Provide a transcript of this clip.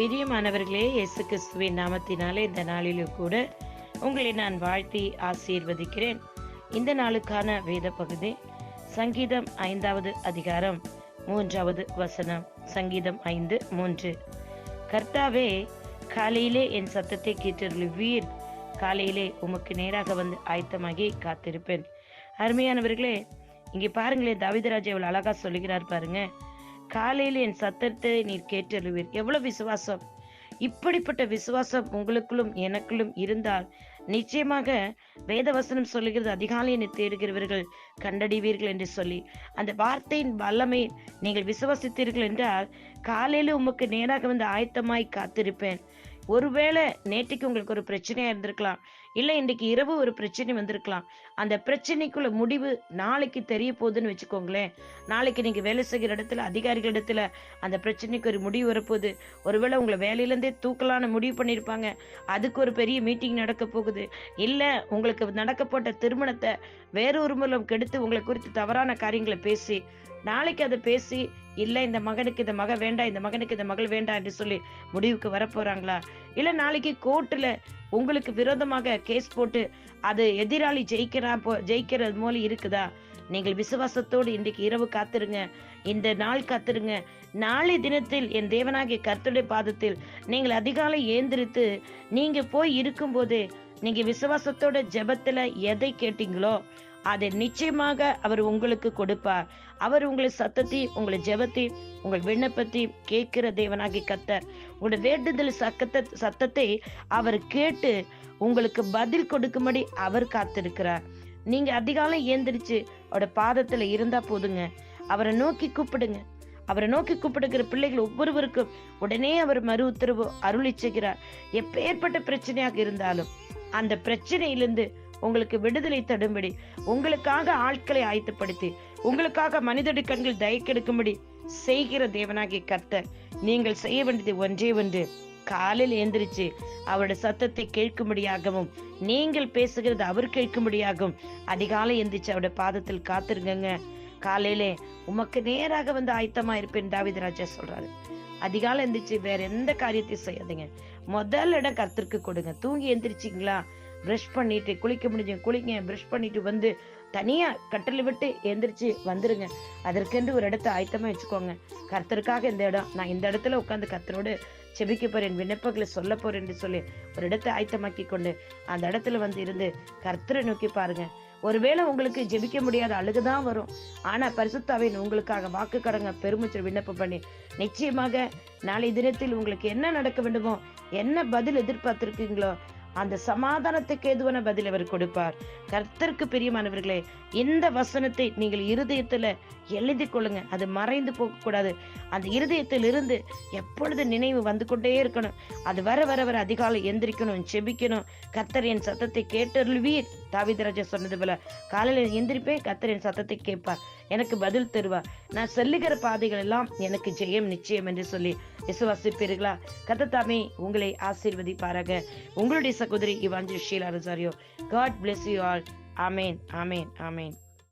பிரியமானவர்களே இயேசு கிறிஸ்துவின் நாமத்தினாலே இந்த நாளிலும் கூட உங்களை நான் வாழ்த்தி ஆசீர்வதிக்கிறேன். இந்த நாளுக்கான வேத பகுதி சங்கீதம் ஐந்தாவது அதிகாரம் மூன்றாவது வசனம். சங்கீதம் ஐந்து மூன்று. கர்த்தாவே காலையிலே என் சத்தத்தை கேட்டருளுவீர். காலையிலே உமக்கு நேராக வந்து ஆயத்தமாகி காத்திருப்பேன். அருமையானவர்களே இங்கே பாருங்களேன் தாவிதராஜ் எவ்வளவு அழகா சொல்லுகிறார் பாருங்க. காலையில் என் சத்தத்தை நீர் கேட்டருவீர் எவ்வளவு விசுவாசம்? இப்படிப்பட்ட விசுவாசம் உங்களுக்குள்ளும் எனக்குள்ளும் இருந்தால் நிச்சயமாக வேதவசனம் சொல்லுகிறது அதிகாலை என்னை தேடுகிறவர்கள் கண்டடிவீர்கள் என்று சொல்லி. அந்த வார்த்தையின் வல்லமை நீங்கள் விசுவாசித்தீர்கள் என்றால் காலையில் உமக்கு நேராக வந்து ஆயத்தமாய் காத்திருப்பேன். ஒருவேளை நேற்றுக்கு உங்களுக்கு ஒரு பிரச்சனையா இருந்திருக்கலாம். இல்லை இன்னைக்கு இரவு ஒரு பிரச்சனை வந்திருக்கலாம். அந்த பிரச்சனைக்குள்ள முடிவு நாளைக்கு தெரிய போகுதுன்னு வச்சுக்கோங்களேன். நாளைக்கு நீங்கள் வேலை செய்கிற இடத்துல அதிகாரிகள் இடத்துல அந்த பிரச்சனைக்கு ஒரு முடிவு வரப்போகுது. ஒருவேளை உங்களை வேலையிலேருந்தே தூக்கலான முடிவு பண்ணியிருப்பாங்க. அதுக்கு ஒரு பெரிய மீட்டிங் நடக்க போகுது. இல்லை உங்களுக்கு நடக்கப்பட்ட திருமணத்தை வேறொரு மூலம் கெடுத்து உங்களை குறித்து தவறான காரியங்களை பேசி நாளைக்கு அதை பேசி இல்லை இந்த மகனுக்கு இந்த மக வேண்டாம் இந்த மகனுக்கு இந்த மகள் வேண்டாம் என்று சொல்லி முடிவுக்கு வரப்போறாங்களா? இல்லை நாளைக்கு கோர்ட்டில் உங்களுக்கு விரோதமாக கேஸ் போட்டு அது எதிராளி ஜெயிக்கிறா போ ஜெயிக்கிறது போல இருக்குதா? நீங்கள் விசுவாசத்தோடு இன்றைக்கு இரவு காத்திருங்க. இந்த நாள் காத்திருங்க. நாளை தினத்தில் என் தேவனாகிய கர்த்தருடைய பாதத்தில் நீங்கள் அதிகாலை ஏந்திரித்து நீங்க போய் இருக்கும்போது நீங்க விசுவாசத்தோட ஜெபத்துல எதை கேட்டீங்களோ அதை நிச்சயமாக அவர் உங்களுக்கு கொடுப்பார். அவர் உங்களை சத்தத்தை உங்களை ஜெபத்தை உங்கள் விண்ணப்பத்தை கேட்கிற தேவனாகி கத்தர் உங்களுடைய வேண்டுதல் சக்கத்தை சத்தத்தை அவர் கேட்டு உங்களுக்கு பதில் கொடுக்கும்படி அவர் காத்திருக்கிறார். நீங்க அதிகாலம் ஏந்திரிச்சு அவரோட பாதத்துல இருந்தா போதுங்க. அவரை நோக்கி கூப்பிடுங்க. அவரை நோக்கி கூப்பிடுகிற பிள்ளைகள் ஒவ்வொருவருக்கும் உடனே அவர் மறு உத்தரவு அருளி செய்கிறார். எப்பேற்பட்ட பிரச்சனையாக இருந்தாலும் அந்த பிரச்சனையிலிருந்து உங்களுக்கு விடுதலை தடும்படி உங்களுக்காக ஆட்களை ஆயத்தப்படுத்தி உங்களுக்காக மனிதடு கண்கள் தயக்கெடுக்கும்படி செய்கிற தேவனாகிய கர்த்தர் நீங்கள் செய்ய வேண்டியது ஒன்றே ஒன்று. காலில் எந்திரிச்சு அவருடைய சத்தத்தை கேட்கும்படியாகவும் நீங்கள் பேசுகிறது அவர் கேட்கும்படியாகவும் அதிகாலை எந்திரிச்சு அவருடைய பாதத்தில் காத்திருங்கங்க. காலையிலே உமக்கு நேராக வந்து ஆயத்தமா இருப்பேன் தாவித ராஜா சொல்றாரு. அதிகாலை எந்திரிச்சு வேற எந்த காரியத்தையும் செய்யாதீங்க. முதல் இடம் கர்த்தருக்கு கொடுங்க. தூங்கி எந்திரிச்சிங்களா? ப்ரஷ் பண்ணிட்டு குளிக்க முடிஞ்சு குளிங்க ப்ரஷ் பண்ணிட்டு வந்து தனியா கட்டில் விட்டு எந்திரிச்சு வந்துருங்க. அதற்கென்று ஒரு இடத்த ஆயத்தமா வச்சுக்கோங்க. கர்த்தருக்காக இந்த இடம் நான் இந்த இடத்துல உட்காந்து கர்த்தரோடு செபிக்க போறேன் விண்ணப்பங்களை சொல்ல போறேன் என்று சொல்லி ஒரு இடத்தை ஆயத்தமாக்கி கொண்டு அந்த இடத்துல வந்து இருந்து கர்த்தரை நோக்கி பாருங்க. ஒருவேளை உங்களுக்கு ஜெபிக்க முடியாத அழுகுதான் வரும். ஆனா பரிசுத்தாவின் உங்களுக்காக வாக்கு கடங்க பெருமிச்சல் விண்ணப்பம் பண்ணி நிச்சயமாக நாளை தினத்தில் உங்களுக்கு என்ன நடக்க வேண்டுமோ என்ன பதில் எதிர்பார்த்திருக்கீங்களோ அந்த சமாதானத்துக்கு ஏதுவான பதில் அவர் கொடுப்பார். கர்த்தருக்கு பிரியமானவர்களே இந்த வசனத்தை நீங்கள் இருதயத்துல எழுதி கொள்ளுங்க. அது மறைந்து போக கூடாது அந்த இருதயத்தில் இருந்து எப்பொழுது நினைவு வந்து கொண்டே இருக்கணும். அது வர வர வர அதிகாலை எந்திரிக்கணும் செபிக்கணும் கர்த்தர் என் சத்தத்தை கேட்டருள்வீர். தாவிதராஜா சொன்னது போல காலையில் எந்திரிப்பே கர்த்தர் என் சத்தத்தை கேட்பார். எனக்கு பதில் தருவார் நான் செல்லுகிற பாதைகள் எல்லாம் எனக்கு ஜெயம் நிச்சயம் என்று சொல்லி விசுவாசிப்பீர்களா? கத்தத்தாமே உங்களை ஆசீர்வதிப்பாராக. உங்களுடைய சகோதரி இவாஞ்சு Sheela Rosario. God bless you all ஆமேன் ஆமேன் ஆமேன்